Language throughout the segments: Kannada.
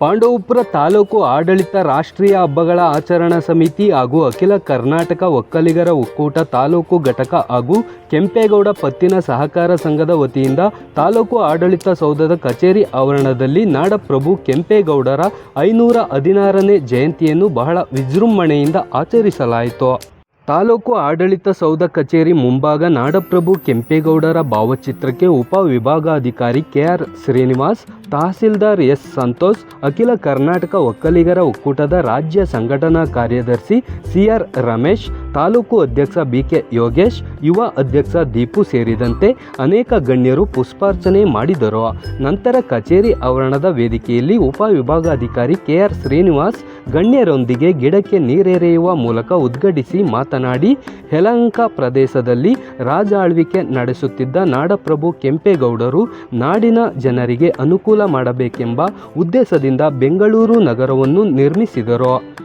ಪಾಂಡವಪುರ ತಾಲೂಕು ಆಡಳಿತ ರಾಷ್ಟ್ರೀಯ ಹಬ್ಬಗಳ ಆಚರಣಾ ಸಮಿತಿ ಹಾಗೂ ಅಖಿಲ ಕರ್ನಾಟಕ ಒಕ್ಕಲಿಗರ ಒಕ್ಕೂಟ ತಾಲೂಕು ಘಟಕ ಹಾಗೂ ಕೆಂಪೇಗೌಡ ಪತ್ತಿನ ಸಹಕಾರ ಸಂಘದ ವತಿಯಿಂದ ತಾಲೂಕು ಆಡಳಿತ ಸೌಧದ ಕಚೇರಿ ಆವರಣದಲ್ಲಿ ನಾಡಪ್ರಭು ಕೆಂಪೇಗೌಡರ ಐನೂರ ಹದಿನಾರನೇ ಜಯಂತಿಯನ್ನು ಬಹಳ ವಿಜೃಂಭಣೆಯಿಂದ ಆಚರಿಸಲಾಯಿತು. ತಾಲೂಕು ಆಡಳಿತ ಸೌಧ ಕಚೇರಿ ಮುಂಭಾಗ ನಾಡಪ್ರಭು ಕೆಂಪೇಗೌಡರ ಭಾವಚಿತ್ರಕ್ಕೆ ಉಪವಿಭಾಗಾಧಿಕಾರಿ ಕೆಆರ್ ಶ್ರೀನಿವಾಸ್ ತಹಸೀಲ್ದಾರ್ ಎಸ್ ಸಂತೋಷ್, ಅಖಿಲ ಕರ್ನಾಟಕ ಒಕ್ಕಲಿಗರ ಒಕ್ಕೂಟದ ರಾಜ್ಯ ಸಂಘಟನಾ ಕಾರ್ಯದರ್ಶಿ ಸಿಆರ್ ರಮೇಶ್, ತಾಲೂಕು ಅಧ್ಯಕ್ಷ ಬಿಕೆ ಯೋಗೇಶ್, ಯುವ ಅಧ್ಯಕ್ಷ ದೀಪು ಸೇರಿದಂತೆ ಅನೇಕ ಗಣ್ಯರು ಪುಷ್ಪಾರ್ಚನೆ ಮಾಡಿದರು. ನಂತರ ಕಚೇರಿ ಆವರಣದ ವೇದಿಕೆಯಲ್ಲಿ ಉಪವಿಭಾಗಾಧಿಕಾರಿ ಕೆಆರ್ ಶ್ರೀನಿವಾಸ್ ಗಣ್ಯರೊಂದಿಗೆ ಗಿಡಕ್ಕೆ ನೀರೆರೆಯುವ ಮೂಲಕ ಉದ್ಘಾಟಿಸಿ ಮಾತನಾಡಿ ಹೆಲಂಕ ಪ್ರದೇಶದಲ್ಲಿ ರಾಜಾಳ್ವಿಕೆ ನಡೆಸುತ್ತಿದ್ದ ನಾಡಪ್ರಭು ಕೆಂಪೇಗೌಡರು ನಾಡಿನ ಜನರಿಗೆ ಅನುಕೂಲ ಮಾಡಬೇಕೆಂಬ ಉದ್ದೇಶದಿಂದ ಬೆಂಗಳೂರು ನಗರವನ್ನು ನಿರ್ಮಿಸಿದರು.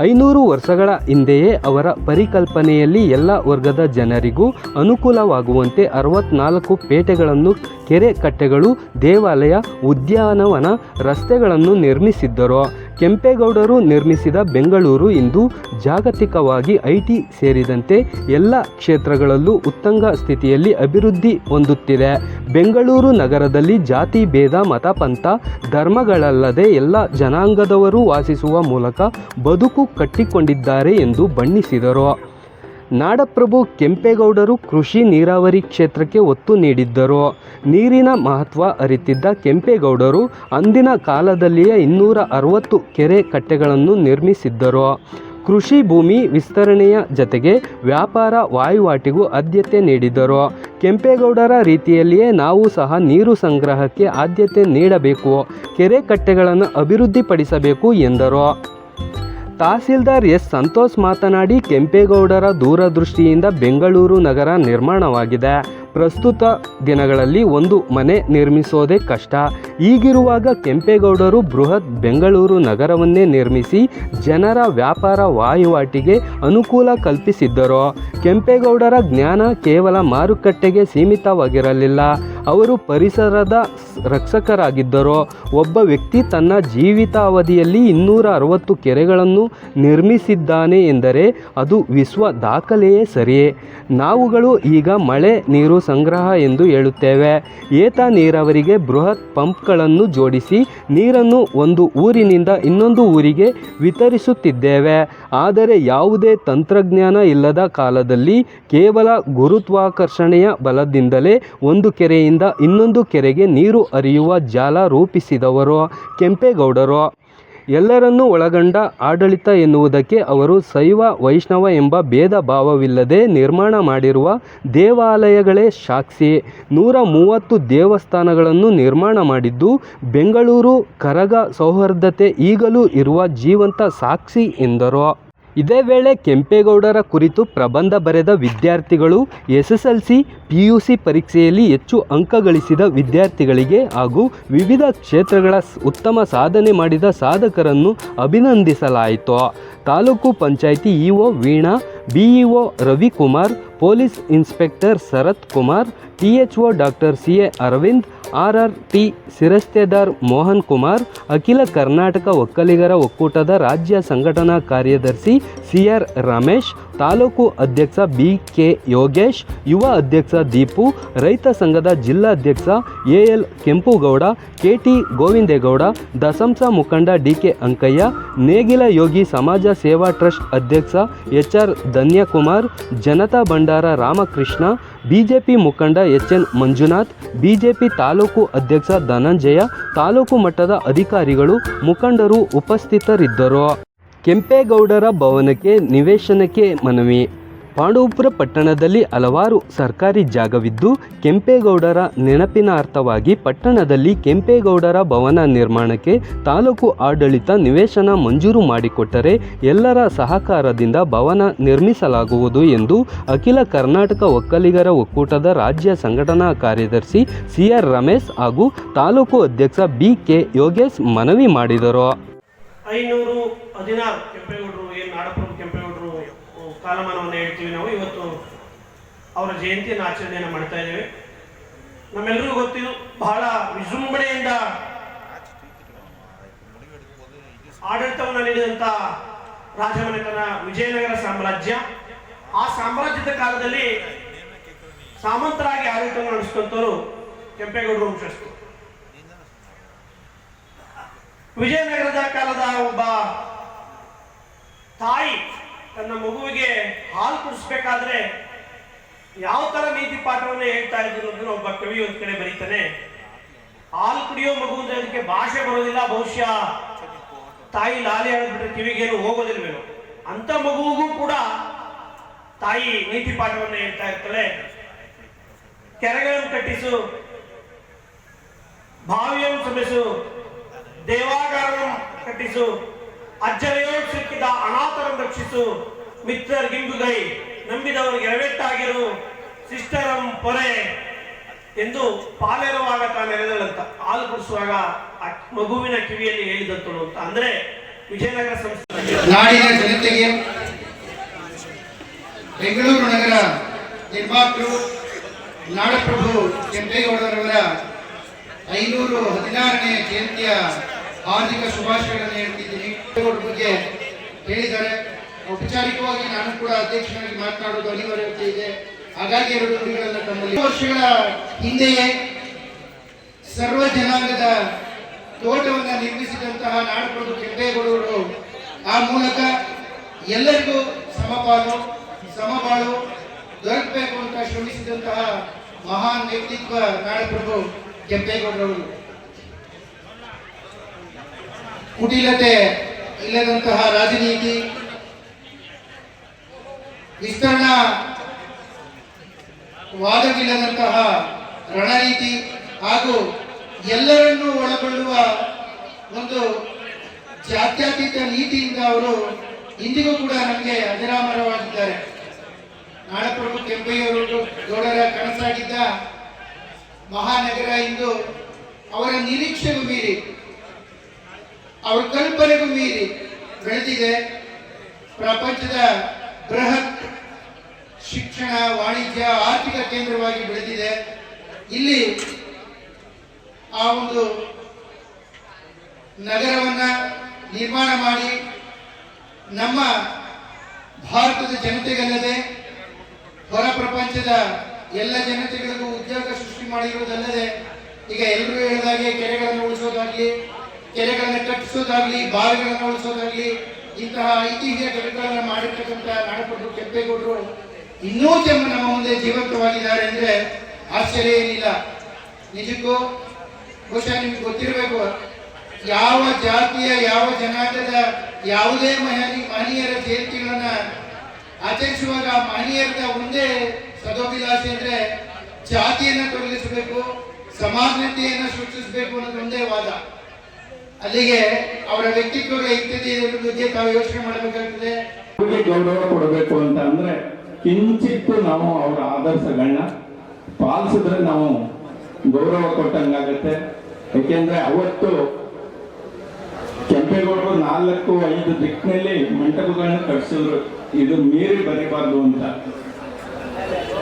ಐನೂರು ವರ್ಷಗಳ ಹಿಂದೆಯೇ ಅವರ ಪರಿಕಲ್ಪನೆಯಲ್ಲಿ ಎಲ್ಲ ವರ್ಗದ ಜನರಿಗೂ ಅನುಕೂಲವಾಗುವಂತೆ ಅರವತ್ನಾಲ್ಕು ಪೇಟೆಗಳನ್ನು, ಕೆರೆ ಕಟ್ಟೆಗಳು, ದೇವಾಲಯ, ಉದ್ಯಾನವನ ರಸ್ತೆಗಳನ್ನು ನಿರ್ಮಿಸಿದ್ದರು. ಕೆಂಪೇಗೌಡರು ನಿರ್ಮಿಸಿದ ಬೆಂಗಳೂರು ಇಂದು ಜಾಗತಿಕವಾಗಿ ಐ ಟಿ ಸೇರಿದಂತೆ ಎಲ್ಲ ಕ್ಷೇತ್ರಗಳಲ್ಲೂ ಉತ್ತಂಗ ಸ್ಥಿತಿಯಲ್ಲಿ ಅಭಿವೃದ್ಧಿ ಹೊಂದುತ್ತಿದೆ. ಬೆಂಗಳೂರು ನಗರದಲ್ಲಿ ಜಾತಿ ಭೇದ ಮತ ಪಂಥ ಧರ್ಮಗಳಲ್ಲದೆ ಎಲ್ಲ ಜನಾಂಗದವರು ವಾಸಿಸುವ ಮೂಲಕ ಬದುಕು ಕಟ್ಟಿಕೊಂಡಿದ್ದಾರೆ ಎಂದು ಬಣ್ಣಿಸಿದರು. ನಾಡಪ್ರಭು ಕೆಂಪೇಗೌಡರು ಕೃಷಿ ನೀರಾವರಿ ಕ್ಷೇತ್ರಕ್ಕೆ ಒತ್ತು ನೀಡಿದ್ದರು. ನೀರಿನ ಮಹತ್ವ ಅರಿತಿದ್ದ ಕೆಂಪೇಗೌಡರು ಅಂದಿನ ಕಾಲದಲ್ಲಿಯೇ ಇನ್ನೂರ ಅರವತ್ತು ಕೆರೆ ಕಟ್ಟೆಗಳನ್ನು ನಿರ್ಮಿಸಿದ್ದರು. ಕೃಷಿ ಭೂಮಿ ವಿಸ್ತರಣೆಯ ಜತೆಗೆ ವ್ಯಾಪಾರ ವಹಿವಾಟಿಗೂ ಆದ್ಯತೆ ನೀಡಿದರು ಕೆಂಪೇಗೌಡರ ರೀತಿಯಲ್ಲಿಯೇ ನಾವು ಸಹ ನೀರು ಸಂಗ್ರಹಕ್ಕೆ ಆದ್ಯತೆ ನೀಡಬೇಕು, ಕೆರೆ ಕಟ್ಟೆಗಳನ್ನು ಅಭಿವೃದ್ಧಿಪಡಿಸಬೇಕು ಎಂದರು. ತಹಸೀಲ್ದಾರ್ ಎಸ್ ಸಂತೋಷ್ ಮಾತನಾಡಿ, ಕೆಂಪೇಗೌಡರ ದೂರದೃಷ್ಟಿಯಿಂದ ಬೆಂಗಳೂರು ನಗರ ನಿರ್ಮಾಣವಾಗಿದೆ. ಪ್ರಸ್ತುತ ದಿನಗಳಲ್ಲಿ ಒಂದು ಮನೆ ನಿರ್ಮಿಸೋದೇ ಕಷ್ಟ. ಈಗಿರುವಾಗ ಕೆಂಪೇಗೌಡರು ಬೃಹತ್ ಬೆಂಗಳೂರು ನಗರವನ್ನೇ ನಿರ್ಮಿಸಿ ಜನರ ವ್ಯಾಪಾರ ವಹಿವಾಟಿಗೆ ಅನುಕೂಲ ಕಲ್ಪಿಸಿದ್ದರು. ಕೆಂಪೇಗೌಡರ ಜ್ಞಾನ ಕೇವಲ ಮಾರುಕಟ್ಟೆಗೆ ಸೀಮಿತವಾಗಿರಲಿಲ್ಲ. ಅವರು ಪರಿಸರದ ರಕ್ಷಕರಾಗಿದ್ದರೋ. ಒಬ್ಬ ವ್ಯಕ್ತಿ ತನ್ನ ಜೀವಿತಾವಧಿಯಲ್ಲಿ ಇನ್ನೂರ ಅರವತ್ತು ಕೆರೆಗಳನ್ನು ನಿರ್ಮಿಸಿದ್ದಾನೆ ಎಂದರೆ ಅದು ವಿಶ್ವ ದಾಖಲೆಯೇ ಸರಿಯೇ. ನಾವುಗಳು ಈಗ ಮಳೆ ನೀರು ಸಂಗ್ರಹ ಎಂದು ಹೇಳುತ್ತೇವೆ. ಏತ ನೀರಾವರಿಗೆ ಬೃಹತ್ ಪಂಪ್ಗಳನ್ನು ಜೋಡಿಸಿ ನೀರನ್ನು ಒಂದು ಊರಿನಿಂದ ಇನ್ನೊಂದು ಊರಿಗೆ ವಿತರಿಸುತ್ತಿದ್ದೇವೆ. ಆದರೆ ಯಾವುದೇ ತಂತ್ರಜ್ಞಾನ ಇಲ್ಲದ ಕಾಲದಲ್ಲಿ ಕೇವಲ ಗುರುತ್ವಾಕರ್ಷಣೆಯ ಬಲದಿಂದಲೇ ಒಂದು ಕೆರೆಯಿಂದ ಇನ್ನೊಂದು ಕೆರೆಗೆ ನೀರು ಹರಿಯುವ ಜಾಲ ರೂಪಿಸಿದವರು ಕೆಂಪೇಗೌಡರು. ಎಲ್ಲರನ್ನೂ ಒಳಗೊಂಡ ಆಡಳಿತ ಎನ್ನುವುದಕ್ಕೆ ಅವರು ಶೈವ ವೈಷ್ಣವ ಎಂಬ ಭೇದ ಭಾವವಿಲ್ಲದೆ ನಿರ್ಮಾಣ ಮಾಡಿರುವ ದೇವಾಲಯಗಳೇ ಸಾಕ್ಷಿ. ನೂರ ಮೂವತ್ತು ದೇವಸ್ಥಾನಗಳನ್ನು ನಿರ್ಮಾಣ ಮಾಡಿದ್ದು ಬೆಂಗಳೂರು ಕರಗ ಸೌಹಾರ್ದತೆ ಈಗಲೂ ಇರುವ ಜೀವಂತ ಸಾಕ್ಷಿ ಎಂದರು. ಇದೇ ವೇಳೆ ಕೆಂಪೇಗೌಡರ ಕುರಿತು ಪ್ರಬಂಧ ಬರೆದ ವಿದ್ಯಾರ್ಥಿಗಳು ಎಸ್ ಎಸ್ ಎಲ್ ಸಿ ಪರೀಕ್ಷೆಯಲ್ಲಿ ಹೆಚ್ಚು ಅಂಕ ಗಳಿಸಿದ ವಿದ್ಯಾರ್ಥಿಗಳಿಗೆ ಹಾಗೂ ವಿವಿಧ ಕ್ಷೇತ್ರಗಳ ಉತ್ತಮ ಸಾಧನೆ ಮಾಡಿದ ಸಾಧಕರನ್ನು ಅಭಿನಂದಿಸಲಾಯಿತು. Taluk panchayat EO Veena, BEO Ravikumar, police inspector Sharath Kumar T H O doctor C A Aravind R R T ಶಿರಸ್ತೆದಾರ್ Mohan Kumar, ಅಖಿಲ ಕರ್ನಾಟಕ ಒಕ್ಕಲಿಗರ ಒಕ್ಕೂಟದ ರಾಜ್ಯ ಸಂಘಟನಾ ಕಾರ್ಯದರ್ಶಿ ಸಿ ಆರ್ ರಮೇಶ್, ತಾಲೂಕು ಅಧ್ಯಕ್ಷ ಬಿ ಕೆ ಯೋಗೇಶ್, ಯುವ ಅಧ್ಯಕ್ಷ ದೀಪು, ರೈತ ಸಂಘದ ಜಿಲ್ಲಾಧ್ಯಕ್ಷ A L Kempugowda K T Govindegowda, ದಸಂಸ ಮುಖಂಡ ಡಿ ಕೆ ಅಂಕಯ್ಯ, ನೇಗಿಲ ಯೋಗಿ ಸಮಾಜ ಸೇವಾ ಟ್ರಸ್ಟ್ ಅಧ್ಯಕ್ಷ H R Dhanyakumar, Janata Bhandara Ramakrishna BJP ಮುಖಂಡ H N Manjunath, BJP taluk ಅಧ್ಯಕ್ಷ ಧನಂಜಯ, ತಾಲೂಕು ಮಟ್ಟದ ಅಧಿಕಾರಿಗಳು, ಮುಖಂಡರು ಉಪಸ್ಥಿತರಿದ್ದರು. ಕೆಂಪೇಗೌಡರ ಭವನಕ್ಕೆ ನಿವೇಶನಕ್ಕೆ ಮನವಿ. ಪಾಂಡವಪುರ ಪಟ್ಟಣದಲ್ಲಿ ಹಲವಾರು ಸರ್ಕಾರಿ ಜಾಗವಿದ್ದು, ಕೆಂಪೇಗೌಡರ ನೆನಪಿನಾರ್ಥವಾಗಿ ಪಟ್ಟಣದಲ್ಲಿ ಕೆಂಪೇಗೌಡರ ಭವನ ನಿರ್ಮಾಣಕ್ಕೆ ತಾಲೂಕು ಆಡಳಿತ ನಿವೇಶನ ಮಂಜೂರು ಮಾಡಿಕೊಟ್ಟರೆ ಎಲ್ಲರ ಸಹಕಾರದಿಂದ ಭವನ ನಿರ್ಮಿಸಲಾಗುವುದು ಎಂದು ಅಖಿಲ ಕರ್ನಾಟಕ ಒಕ್ಕಲಿಗರ ಒಕ್ಕೂಟದ ರಾಜ್ಯ ಸಂಘಟನಾ ಕಾರ್ಯದರ್ಶಿ ಸಿ ಆರ್ ರಮೇಶ್ ಹಾಗೂ ತಾಲೂಕು ಅಧ್ಯಕ್ಷ ಬಿ ಕೆ ಯೋಗೇಶ್ ಮನವಿ ಮಾಡಿದರು. ಐನೂರು ಹದಿನಾರು ಕೆಂಪೇಗೌಡರು ಏನು ನಾಡಪ್ರಭು ಕಾಲಮಾನವನ್ನು ಹೇಳ್ತೀವಿ ನಾವು. ಇವತ್ತು ಅವರ ಜಯಂತಿಯನ್ನು ಆಚರಣೆಯನ್ನು ಮಾಡ್ತಾ ಇದ್ದೇವೆ. ನಮ್ಮೆಲ್ಲರಿಗೂ ಗೊತ್ತಿದ್ದು ಬಹಳ ವಿಜೃಂಭಣೆಯಿಂದ ಆಡಳಿತವನ್ನು ನೀಡಿದಂಥ ರಾಜಮನೆತನ ವಿಜಯನಗರ ಸಾಮ್ರಾಜ್ಯ. ಆ ಸಾಮ್ರಾಜ್ಯದ ಕಾಲದಲ್ಲಿ ಸಾಮಂತರಾಗಿ ಆಡಳಿತವನ್ನು ನಡೆಸಿದಂಥವರು ಕೆಂಪೇಗೌಡರು ವಂಶಸ್ಥರು. ವಿಜಯನಗರದ ಕಾಲದ ಒಬ್ಬ ತಾಯಿ ತನ್ನ ಮಗುವಿಗೆ ಹಾಲು ಕುಡಿಸ್ಬೇಕಾದ್ರೆ ಯಾವ ತರ ನೀತಿ ಪಾಠವನ್ನು ಹೇಳ್ತಾ ಇದ್ರು ಒಬ್ಬ ಕವಿ ಒಂದ್ ಕಡೆ ಬರೀತಾನೆ. ಹಾಲು ಕುಡಿಯೋ ಮಗು ಅಂದ್ರೆ ಅದಕ್ಕೆ ಭಾಷೆ ಬರೋದಿಲ್ಲ, ಬಹುಶಃ ತಾಯಿ ಲಾಲಿ ಹೇಳಿಬಿಟ್ರೆ ಕಿವಿಗೇನು ಹೋಗೋದಿಲ್ವೇನು. ಅಂತ ಮಗುವಿಗೂ ಕೂಡ ತಾಯಿ ನೀತಿ ಪಾಠವನ್ನ ಹೇಳ್ತಾ ಇರ್ತಾಳೆ. ಕೆರೆಗಳನ್ನು ಕಟ್ಟಿಸು, ಬಾವಿಯನ್ನು ಸುಮಿಸು ದೇವಾಗಾರವನ್ನು ಕಟ್ಟಿಸು. ಅಜ್ಜರೆಯೋ ಸಿಕ್ಕಿದ ಅನಾಥರನ್ನು ರಕ್ಷಿಸು. ಮಿತ್ರರಿಗಿಂಬುಗೈ ನಂಬಿದವರಿಗೆ ಎರವೆಟ್ಟಾಗಿರು ಸಿಸ್ಟರಂ ಪೊರೆ ಎಂದು ಪಾಲೆರುವಾಗ ತಾನು ಎರೆದಳಂತ ಹಾಲು ಕುಡಿಸುವಾಗ ಮಗುವಿನ ಕಿವಿಯಲ್ಲಿ ಹೇಳಿದಂತಳು ಅಂತ. ಅಂದ್ರೆ ವಿಜಯನಗರ ಸಂಸ್ಥೆ. ನಾಡಿನ ಜನತೆಗೆ ಬೆಂಗಳೂರು ನಗರ ನಿರ್ಮಾತೃ ನಾಡಪ್ರಭು ಕೆಂಪೇಗೌಡರವರ ಐನೂರು ಹದಿನಾರನೇ ಜಯಂತಿಯ ಹಾರ್ದಿಕ ಶುಭಾಶಯಗಳನ್ನು ಹೇಳ್ತಿದ್ದೀನಿ. ಬಗ್ಗೆ ಹೇಳಿದ್ದಾರೆ. ಔಪಚಾರಿಕವಾಗಿ ನಾನು ಕೂಡ ಅಧ್ಯಕ್ಷನಾಗಿ ಮಾತನಾಡೋದು ಅನಿವಾರ್ಯತೆ ಇದೆ. ಹಾಗಾಗಿ ಎರಡು ನುಡಿಗಳನ್ನು ತಮ್ಮಲ್ಲಿ. ವರ್ಷಗಳ ಹಿಂದೆಯೇ ಸರ್ವ ಜನಾಂಗದ ತೋಟವನ್ನು ನಿರ್ಮಿಸಿದಂತಹ ನಾಡಪ್ರಭು ಕೆಂಪೇಗೌಡರು ಆ ಮೂಲಕ ಎಲ್ಲರಿಗೂ ಸಮಪಾಲು, ಸಮಬಾಳು ದೊರಕಬೇಕು ಅಂತ ಶ್ರಮಿಸಿದಂತಹ ಮಹಾನ್ ವ್ಯಕ್ತಿತ್ವ ನಾಡಪ್ರಭು ಕೆಂಪೇಗೌಡರವರು. ಕುಟಿಲತೆ ಇಲ್ಲದಂತಹ ರಾಜನೀತಿ ವಿಸ್ತರಣ ವಾದವಿಲ್ಲದಂತಹ ರಣನೀತಿ ಹಾಗೂ ಎಲ್ಲರನ್ನೂ ಒಳಗೊಳ್ಳುವ ಒಂದು ಜಾತ್ಯತೀತ ನೀತಿಯಿಂದ ಅವರು ಇಂದಿಗೂ ಕೂಡ ನಮಗೆ ಅಜರಾಮರವಾಗಿದ್ದಾರೆ ನಾಡಪ್ರಭು ಕೆಂಪಯ್ಯವರು ಗೌಡರ ಕನಸಾಗಿದ್ದ ಮಹಾನಗರ ಇಂದು ಅವರ ನಿರೀಕ್ಷೆಗೂ ಮೀರಿ ಅವರ ಕಲ್ಪನೆಗೂ ಮೀರಿ ಬೆಳೆದಿದೆ ಪ್ರಪಂಚದ ಬೃಹತ್ ಶಿಕ್ಷಣ, ವಾಣಿಜ್ಯ, ಆರ್ಥಿಕ ಕೇಂದ್ರವಾಗಿ ಬೆಳೆದಿದೆ. ಇಲ್ಲಿ ಆ ಒಂದು ನಗರವನ್ನ ನಿರ್ಮಾಣ ಮಾಡಿ ನಮ್ಮ ಭಾರತದ ಜನತೆಗಲ್ಲದೆ ಹೊರ ಪ್ರಪಂಚದ ಎಲ್ಲ ಜನತೆಗಳಿಗೂ ಉದ್ಯೋಗ ಸೃಷ್ಟಿ ಮಾಡಿರುವುದಲ್ಲದೆ ಈಗ ಎಲ್ಲರೂ ಹೇಳಿದಾಗೆ ಕೆರೆಗಳನ್ನು ಉಳಿಸೋದಾಗ್ಲಿ ಕೆರೆಗಳನ್ನು ಕಟ್ಟಿಸೋದಾಗ್ಲಿ, ಬಾವಿಗಳನ್ನು ಉಳಿಸೋದಾಗ್ಲಿ, ಇಂತಹ ಐತಿಹ್ಯ ಕೆಲಸಗಳನ್ನು ಮಾಡಿರ್ತಕ್ಕಂಥ ನಾಡಪಟ್ಟು ಕೆಂಪೇಗೌಡರು ಇನ್ನೂ ಜನ ನಮ್ಮ ಮುಂದೆ ಜೀವಂತವಾಗಿದ್ದಾರೆ ಅಂದ್ರೆ ಆಶ್ಚರ್ಯ ಏನಿಲ್ಲ. ನಿಜಕ್ಕೂ ಬಹುಶಃ ನಿಮ್ಗೆ ಗೊತ್ತಿರಬೇಕು, ಯಾವ ಜಾತಿಯ, ಯಾವ ಜನಾಂಗದ ಯಾವುದೇ ಮಹನಿ, ಮಹನೀಯರ ಜಯಂತಿಗಳನ್ನ ಆಚರಿಸುವಾಗ ಮಹನೀಯರದ ಒಂದೇ ಸದೋಭಿಲಾಷೆ ಅಂದ್ರೆ ಜಾತಿಯನ್ನ ತೊಲಗಿಸಬೇಕು ಸಮಾನತೆಯನ್ನ ಸೃಷ್ಟಿಸಬೇಕು ಅನ್ನೋದು ಒಂದೇ ವಾದ. ಅಲ್ಲಿಗೆ ಅವರ ವ್ಯಕ್ತಿತ್ವಗಳ ಇತ್ಯಾದಿ ಬಗ್ಗೆ ತಾವು ಯೋಚನೆ ಮಾಡಬೇಕಾಗ್ತದೆ. ಗೌರವ ಕೊಡಬೇಕು ಅಂತ ಅಂದ್ರೆ ಕಿಂಚಿತ್ತು ನಾವು ಅವರ ಆದರ್ಶಗಳನ್ನ ಪಾಲಿಸಿದ್ರೆ ನಾವು ಗೌರವ ಕೊಟ್ಟಂಗಾಗತ್ತೆ. ಯಾಕೆಂದ್ರೆ ಅವತ್ತು ಕೆಂಪೇಗೌಡರು ನಾಲ್ಕು, ಐದು ದಿಕ್ಕಿನಲ್ಲಿ ಮಂಟಪಗಳನ್ನ ಕಟ್ಸಿದ್ರು ಇದು ಮೀರಿ ಬರೀಬಾರ್ದು ಅಂತ.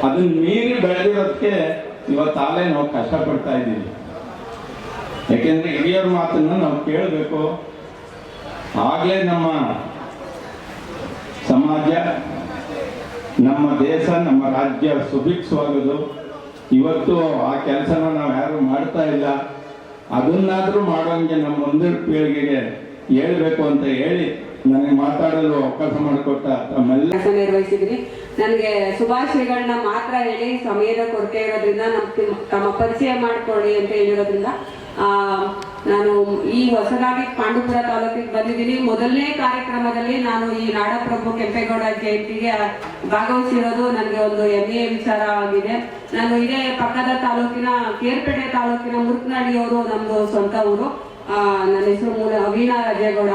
ಅದನ್ನ ಮೀರಿ ಬೆಳೆದಿರೋದಕ್ಕೆ ಇವತ್ತಾಲೆ ನಾವು ಕಷ್ಟಪಡ್ತಾ ಇದ್ದೀವಿ ಯಾಕೆಂದ್ರೆ ಹಿರಿಯರ ಮಾತನ್ನ ನಾವು ಕೇಳಬೇಕು. ಆಗ್ಲೇ ನಮ್ಮ ಸಮಾಜ, ನಮ್ಮ ದೇಶ, ನಮ್ಮ ರಾಜ್ಯ ಸುಭಿಕ್ಷವಾಗೋದು. ಇವತ್ತು ಆ ಕೆಲಸನ ನಾವು ಯಾರು ಮಾಡ್ತಾ ಇಲ್ಲ. ಅದನ್ನಾದ್ರೂ ಮಾಡೋಂಗೆ ನಮ್ಮ ಮುಂದಿನ ಪೀಳಿಗೆಗೆ ಹೇಳ್ಬೇಕು ಅಂತ ಹೇಳಿ ನನಗೆ ಮಾತಾಡಲು ಅವಕಾಶ ಮಾಡಿಕೊಟ್ಟ ತಮ್ಮೆಲ್ಲ. ನಿರ್ವಹಿಸಿದ್ರಿ. ನನಗೆ ಶುಭಾಶಯಗಳನ್ನ ಮಾತ್ರ ಹೇಳಿ, ಸಮಯದ ಕೊರತೆ ಇರೋದ್ರಿಂದ ನಮ್ಮ ತಮ್ಮ ಪರಿಚಯ ಮಾಡ್ಕೊಳ್ಳಿ ಅಂತ ಹೇಳಿರೋದ್ರಿಂದ ನಾನು ಈ ಹೊಸದಾಗಿ ಪಾಂಡುಪುರ ತಾಲೂಕಿಗೆ ಬಂದಿದ್ದೀನಿ. ಮೊದಲನೇ ಕಾರ್ಯಕ್ರಮದಲ್ಲಿ ನಾನು ಈ ನಾಡಪ್ರಭು ಕೆಂಪೇಗೌಡ ಜಯಂತಿಗೆ ಭಾಗವಹಿಸಿರೋದು ನನಗೆ ಒಂದು ಹೆಮ್ಮೆಯ ವಿಚಾರ ಆಗಿದೆ. ನಾನು ಇದೇ ಪಕ್ಕದ ತಾಲೂಕಿನ ಕೇರ್ಪೇಟೆ ತಾಲೂಕಿನ ಮುರುಕನಹಳ್ಳಿಯವರು ನಮ್ಮದು ಸ್ವಂತ ಊರು. ನನ್ನ ಹೆಸರು ಮೂಲ ವೀಣಾ ರಾಜೇಗೌಡ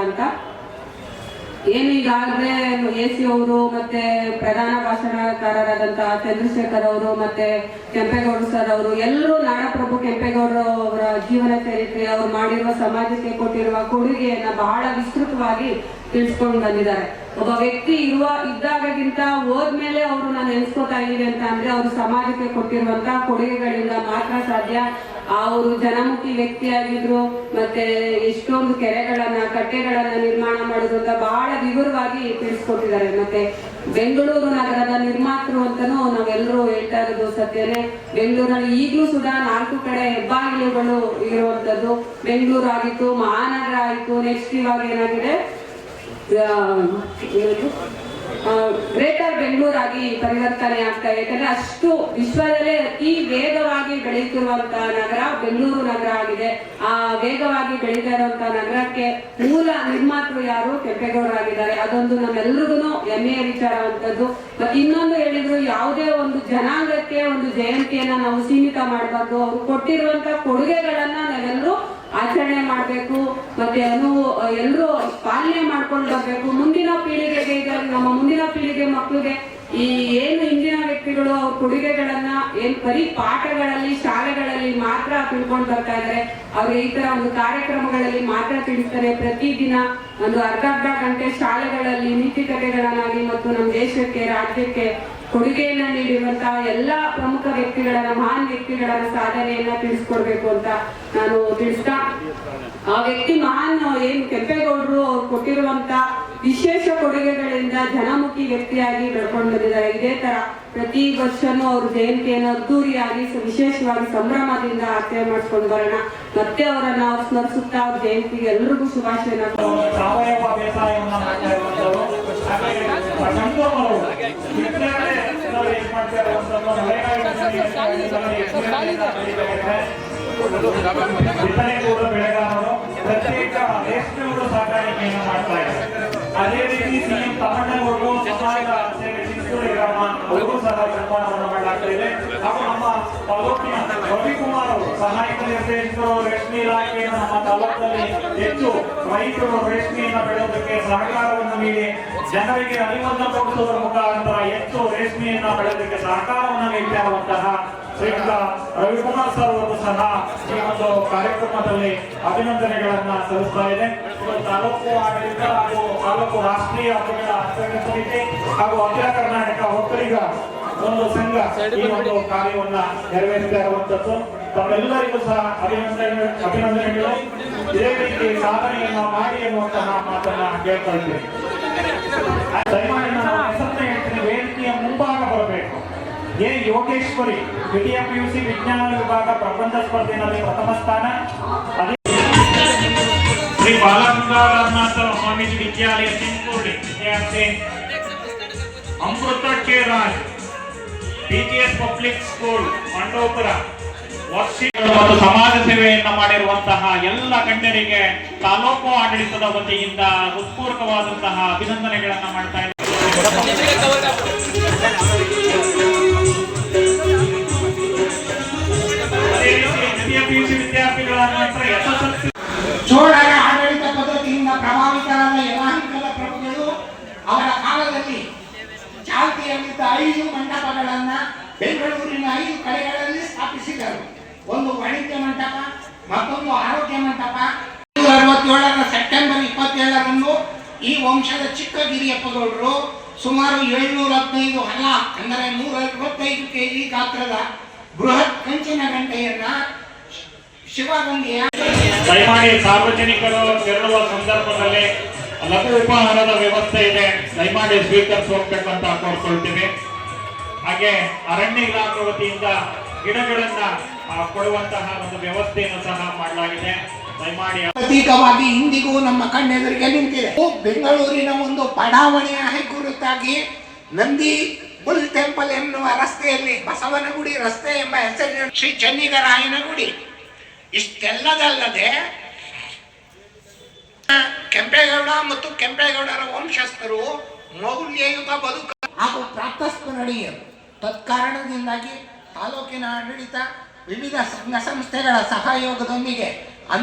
ಏನು ಈಗಾಗಲೇ ಎ ಸಿ ಅವರು ಮತ್ತೆ ಪ್ರಧಾನ ಭಾಷಣಕಾರರಾದಂತಹ ಚಂದ್ರಶೇಖರ್ ಅವರು ಮತ್ತೆ ಕೆಂಪೇಗೌಡ ಸರ್ ಅವರು, ಎಲ್ಲರೂ ನಾಡಪ್ರಭು ಕೆಂಪೇಗೌಡ ಅವರ ಜೀವನ ಚರಿತ್ರೆ ಅವರು ಮಾಡಿರುವ ಸಮಾಜಕ್ಕೆ ಕೊಟ್ಟಿರುವ ಕೊಡುಗೆಯನ್ನ ಬಹಳ ವಿಸ್ತೃತವಾಗಿ ತಿಳಿಸ್ಕೊಂಡು ಬಂದಿದ್ದಾರೆ. ಒಬ್ಬ ವ್ಯಕ್ತಿ ಇರುವ ಇದ್ದಾಗಿಂತ ಹೋದ್ಮೇಲೆ ಅವರು ನಾನು ಎನ್ಸ್ಕೊತಾ ಇದ್ದೀನಿ ಅಂತ ಅಂದ್ರೆ, ಅವರು ಸಮಾಜಕ್ಕೆ ಕೊಟ್ಟಿರುವಂತಹ ಕೊಡುಗೆಗಳಿಂದ ಮಾತ್ರ ಸಾಧ್ಯ. ಅವರು ಜನಮುಖಿ ವ್ಯಕ್ತಿಯಾಗಿದ್ರು, ಮತ್ತೆ ಎಷ್ಟೊಂದು ಕೆರೆಗಳನ್ನ, ಕಟ್ಟೆಗಳನ್ನ ನಿರ್ಮಾಣ ಮಾಡೋದು ಅಂತ ಬಹಳ ವಿವರವಾಗಿ ತಿಳಿಸ್ಕೊಟ್ಟಿದ್ದಾರೆ. ಮತ್ತೆ ಬೆಂಗಳೂರು ನಗರದ ನಿರ್ಮಾತೃ ಅಂತಾನೂ ನಾವೆಲ್ಲರೂ ಹೇಳ್ತಾ ಇರೋದು ಸತ್ಯನೇ. ಬೆಂಗಳೂರಲ್ಲಿ ಈಗಲೂ ಸುಧಾ ನಾಲ್ಕು ಕಡೆ ಹೆಬ್ಬಾಗಿಲುಗಳು ಇರುವಂತದ್ದು. ಬೆಂಗಳೂರು ಆಗಿತ್ತು, ಮಹಾನಗರ ಆಯಿತು ನೆಕ್ಸ್ಟ್ ಇವಾಗ ಏನಾಗಿದೆ? ಗ್ರೇಟರ್ ಬೆಂಗಳೂರಾಗಿ ಪರಿವರ್ತನೆ ಆಗ್ತಾ ಇದೆ. ಯಾಕಂದ್ರೆ ಅಷ್ಟು ವಿಶ್ವದಲ್ಲೇ ಅತಿ ವೇಗವಾಗಿ ಬೆಳೀತಿರುವಂತಹ ನಗರ ಬೆಂಗಳೂರು ನಗರ ಆಗಿದೆ. ಆ ವೇಗವಾಗಿ ಬೆಳೀತಾ ಇರುವಂತಹ ನಗರಕ್ಕೆ ಮೂಲ ನಿರ್ಮಾತೃ ಯಾರು? ಕೆಂಪೇಗೌಡರಾಗಿದ್ದಾರೆ ಅದೊಂದು ನಮ್ಮೆಲ್ರಿಗೂ ಹೆಮ್ಮೆಯ ವಿಚಾರವಂತದ್ದು. ಮತ್ತೆ ಇನ್ನೊಂದು ಹೇಳಿದ್ರು, ಯಾವುದೇ ಒಂದು ಜನಾಂಗಕ್ಕೆ ಒಂದು ಜಯಂತಿಯನ್ನ ನಾವು ಸೀಮಿತ ಮಾಡಬಾರ್ದು. ಅವ್ರು ಕೊಟ್ಟಿರುವಂತ ಕೊಡುಗೆಗಳನ್ನ ನಾವೆಲ್ಲರೂ ಆಚರಣೆ ಮಾಡಬೇಕು. ಮತ್ತೆ ಅದು ಎಲ್ಲರೂ ಪಾಲನೆ ಮಾಡ್ಕೊಂಡು ಬರ್ಬೇಕು. ಮುಂದಿನ ಪೀಳಿಗೆಗೆ ಈಗ ನಮ್ಮ ಮುಂದಿನ ಪೀಳಿಗೆ ಮಕ್ಕಳಿಗೆ ಈ ಏನು ವ್ಯಕ್ತಿಗಳು ಅವ್ರ ಕೊಡುಗೆಗಳನ್ನ ಏನ್ ಬರೀ ಪಾಠಗಳಲ್ಲಿ, ಶಾಲೆಗಳಲ್ಲಿ ಮಾತ್ರ ತಿಳ್ಕೊಂಡು ಬರ್ತಾ ಇದಾರೆ. ಅವ್ರಿಗೆ ಈ ತರ ಒಂದು ಕಾರ್ಯಕ್ರಮಗಳಲ್ಲಿ ಮಾತ್ರ ತಿಳಿಸ್ತಾರೆ. ಪ್ರತಿದಿನ ಒಂದು ಅರ್ಧ ಅರ್ಧ ಗಂಟೆ ಶಾಲೆಗಳಲ್ಲಿ ನೀತಿ ಕಥೆಗಳನ್ನಾಗಿ ಮತ್ತು ನಮ್ಮ ದೇಶಕ್ಕೆ, ರಾಜ್ಯಕ್ಕೆ ಕೊಡುಗೆಯನ್ನ ನೀಡಿರುವಂತಹ ಎಲ್ಲಾ ಪ್ರಮುಖ ವ್ಯಕ್ತಿಗಳನ್ನ ಮಹಾನ್ ವ್ಯಕ್ತಿಗಳ ಸಾಧನೆಯನ್ನ ತಿಳಿಸ್ಕೊಡ್ಬೇಕು ಅಂತ ನಾನು ತಿಳಿಸ್ತಾ ಆ ವ್ಯಕ್ತಿ ಮಹಾನ್, ಏನ್ ಕೆಂಪೇಗೌಡರು ಅವ್ರು ಕೊಟ್ಟಿರುವಂತ ವಿಶೇಷ ಕೊಡುಗೆಗಳಿಂದ. ಜನಮುಖಿ ವ್ಯಕ್ತಿಯಾಗಿ ಬೆಳ್ಕೊಂಡು ಬಂದಿದ್ದಾರೆ. ಇದೇ ತರ ಪ್ರತಿ ವರ್ಷನೂ ಅವ್ರ ಜಯಂತಿಯನ್ನು ಅದ್ದೂರಿಯಾಗಿ ವಿಶೇಷವಾಗಿ ಸಂಭ್ರಮದಿಂದ ಆಚರಣೆ ಮಾಡಿಸ್ಕೊಂಡು ಬರೋಣ. ಮತ್ತೆ ಅವರನ್ನ ಅವ್ರು ಸ್ಮರಿಸುತ್ತಾ ಅವ್ರ ಜಯಂತಿಗೆ ಎಲ್ರಿಗೂ ಶುಭಾಶಯನ ಸಾವಯವ ಬೇಸಾಯವನ್ನ ನಾವು ಬೆಳೆಗಾರರು ಪ್ರತ್ಯೇಕ ರೇಷ್ಮೆ ಸಾಕಾಣಿಕೆಯನ್ನು ಮಾಡ್ತಾ ಇದ್ದಾರೆ. ಅದೇ ರೀತಿ ಸಿಎಂ ತಮ್ಮಣ್ಣವರು ಸಮಾಜ ಸೇವೆ ಗ್ರಾಮ, ಅವರಿಗೂ ಸಹ ಸನ್ಮಾನವನ್ನು ಮಾಡಲಾಗ್ತಾ ಇದೆ. ಹಾಗೂ ನಮ್ಮ ತಾಲೂಕಿನ ರವಿಕುಮಾರ್ ಅವರು ಸಹಾಯಕ ನಿರ್ದೇಶಕರು, ರೇಷ್ಮೆ ಇಲಾಖೆಯನ್ನು ನಮ್ಮ ತಾಲೂಕಿನಲ್ಲಿ ಹೆಚ್ಚು ರೈತರು ರೇಷ್ಮೆಯನ್ನು ಬೆಳೆಯೋದಕ್ಕೆ ಸಹಕಾರವನ್ನು ನೀಡಿ, ಜನರಿಗೆ ಅರಿವನ್ನು ಕೊಡಿಸುವುದರ ಮುಖಾಂತರ ಹೆಚ್ಚು ರೇಷ್ಮೆಯನ್ನು ಬೆಳೆಯೋದಕ್ಕೆ ಸಹಕಾರವನ್ನು ನೀಡ್ತಾ ಶ್ರೀಯುತ ರವಿಕುಮಾರ್ ಸರ್ ಅವರು ಸಹ ಈ ಒಂದು ಕಾರ್ಯಕ್ರಮದಲ್ಲಿ ಅಭಿನಂದನೆಗಳನ್ನ ಸಲ್ಲಿಸ್ತಾ ಇದೆ. ತಾಲೂಕು ಆಡಳಿತ ಹಾಗೂ ತಾಲೂಕು ರಾಷ್ಟ್ರೀಯ ಸಮಿತಿ ಹಾಗೂ ಅಖಿಲ ಕರ್ನಾಟಕ ಒಕ್ಕಲಿಗ ಒಂದು ಸಂಘ ಈ ಒಂದು ಕಾರ್ಯವನ್ನ ನೆರವೇರಿಸ್ತಾ ಇರುವಂತದ್ದು. ತಮ್ಮೆಲ್ಲರಿಗೂ ಸಹ ಅಭಿನಂದನೆ ಅಭಿನಂದನೆಗಳು. ಇದೇ ರೀತಿ ಸಾಧನೆಯನ್ನ ಮಾಡಿ ಎನ್ನುವಂತಹ ಮಾತನ್ನ ಕೇಳ್ತಾ ದಯಮಾಡಿ ನಾನು ಹೆಸರನ್ನ ಹೇಳ್ತೀನಿ ವೇದಿಕೆಯ ಮುಂಭಾಗ ಬರಬೇಕು ಎ ಯೋಗೇಶ್ವರಿ, ದ್ವಿತೀಯ ಪಿಯುಸಿ ವಿಜ್ಞಾನ ವಿಭಾಗ ಪ್ರಬಂಧ ಸ್ಪರ್ಧೆಯಲ್ಲಿ ಪ್ರಥಮ ಸ್ಥಾನ. ಶ್ರೀ ಬಾಲಗಂಗಾಧರನಾಥ ಸ್ವಾಮೀಜಿ ವಿದ್ಯಾಲಯ ಚಿಂಚೋಳಿ ವಿದ್ಯಾರ್ಥಿ Amrutha K. Raj BGS public school Mandopura. ಮತ್ತು ಸಮಾಜ ಸೇವೆಯನ್ನು ಮಾಡಿರುವಂತಹ ಎಲ್ಲ ಗಣ್ಯರಿಗೆ ತಾಲೂಕು ಆಡಳಿತದ ವತಿಯಿಂದ ಹೃತ್ಪೂರ್ವಕವಾದಂತಹ ಅಭಿನಂದನೆಗಳನ್ನು ಮಾಡ್ತಾ ಇದ್ದಾರೆ ಸುಮಾರು ಏಳ್ನೂರ ಹದಿನೈದು ಹಣ ಅಂದರೆ ನೂರ ಅರವತ್ತೈದು ಕೆಜಿ ಗಾತ್ರದ ಬೃಹತ್ ಕಂಚಿನ ಗಂಟೆಯನ್ನ ಶಿವಗಂಗೆಯ ದಯಮಾಡಿ ಸಾರ್ವಜನಿಕರು ತೆರಳುವ ಸಂದರ್ಭದಲ್ಲಿ ಲಘು ಉಪಹಾರದ ವ್ಯವಸ್ಥೆ ಇದೆ. ದಯಮಾಡಿ ಸ್ವೀಕರಿಸೋಗ್ಬೇಕಂತ ಕೋರ್ಕೊಳ್ತೀವಿ. ಹಾಗೆ ಅರಣ್ಯ ಇಲಾಖೆ ವತಿಯಿಂದ ಗಿಡಗಳನ್ನ ಕೊಡುವಂತಹ ಒಂದು ವ್ಯವಸ್ಥೆಯನ್ನು ಸಹ ಮಾಡಲಾಗಿದೆ. ಪ್ರತೀಕವಾಗಿ ಇಂದಿಗೂ ನಮ್ಮ ಕಣ್ಣೆದುರಿಗೆ ನಿಂತಿದೆ. ಬೆಂಗಳೂರಿನ ಒಂದು ಬಡಾವಣೆಯ ಹೆಗ್ಗುರುತಾಗಿ ನಂದಿ ಬುಲ್ ಟೆಂಪಲ್ ಎನ್ನುವ ರಸ್ತೆಯಲ್ಲಿ ಬಸವನಗುಡಿ ರಸ್ತೆ ಎಂಬ ಹೆಸರಿನ ಶ್ರೀ ಚನ್ನಿಗರಾಯನಗುಡಿ. ಇಷ್ಟೆಲ್ಲದಲ್ಲದೆ, ಕೆಂಪೇಗೌಡ ಮತ್ತು ಕೆಂಪೇಗೌಡರ ವಂಶಸ್ಥರು ಮೌಲ್ಯಯುತ ಬದುಕು ಹಾಗೂ ಪ್ರಾಪ್ತಸ್ಥ ನಡೆಯರು ತತ್ಕಾರಣದಿಂದಾಗಿ ತಾಲೂಕಿನ ಆಡಳಿತ ವಿವಿಧ ಸಂಘ ಸಂಸ್ಥೆಗಳ ಸಹಯೋಗದೊಂದಿಗೆ